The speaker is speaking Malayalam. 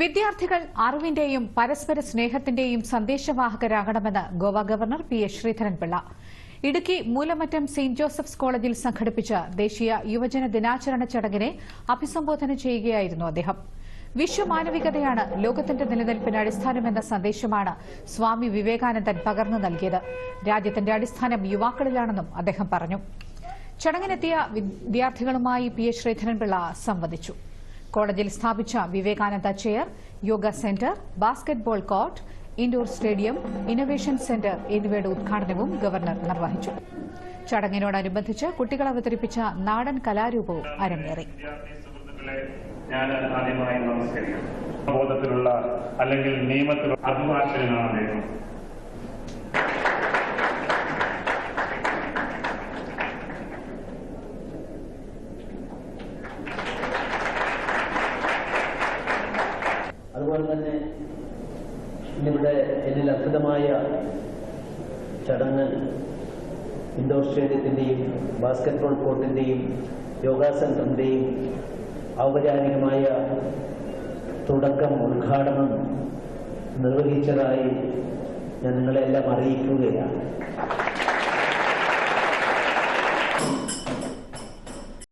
വിദ്യാർത്ഥികൾ അറിവിന്റെയും പരസ്പര സ്നേഹത്തിന്റെയും സന്ദേശവാഹകരാകണമെന്ന് Goa governor P S Sreedharan Pillai. Idukki Moolamattom Saint Joseph's കോളേജിൽ സംഘടിപ്പിച്ച ദേശീയ യുവജന ദിനാചരണ ചടങ്ങിനെ അഭിസംബോധന ചെയ്യുകയായിരുന്നു അദ്ദേഹം. വിശ്വമാനവികതയാണ് ലോകത്തിന്റെ നിലനിൽപ്പിന് അടിസ്ഥാനമെന്ന സന്ദേശമാണ് സ്വാമി വിവേകാനന്ദൻ പകർന്നു നൽകിയത്. രാജ്യത്തിന്റെ അടിസ്ഥാനം യുവാക്കളിലാണെന്നും അദ്ദേഹം പറഞ്ഞു. ചടങ്ങിനെത്തിയ വിദ്യാർത്ഥികളുമായി പി എസ് ശ്രീധരൻപിള്ള സംവദിച്ചു. കോളേജിൽ സ്ഥാപിച്ച Vivekananda chair yoga centre basketball court indoor stadium innovation centre എന്നിവയുടെ ഉദ്ഘാടനവും ഗവർണർ നിർവഹിച്ചു. ചടങ്ങിനോടനുബന്ധിച്ച് കുട്ടികൾ അവതരിപ്പിച്ച നാടൻ കലാരൂപവും അരങ്ങേറി. ഞാൻ ആദ്യമായി നമസ്കരിക്കാം ബോധത്തിലുള്ള അല്ലെങ്കിൽ നിയമത്തിലുള്ള അഭിഭാഷകനാണ് അദ്ദേഹം. അതുപോലെ തന്നെ ഇന്നിവിടെ എന്നിൽ അത്ഭുതമായ ചടങ്ങ് ഇൻഡോർ സ്റ്റേഡിയത്തിന്റെയും ബാസ്കറ്റ്ബോൾ കോർട്ടിന്റെയും യോഗാ സെന്ററിന്റെയും ഔപചാരികമായ തുടക്കം ഉദ്ഘാടനം നിർവഹിച്ചതായി ഞാൻ നിങ്ങളെല്ലാം അറിയിക്കുകയാണ്.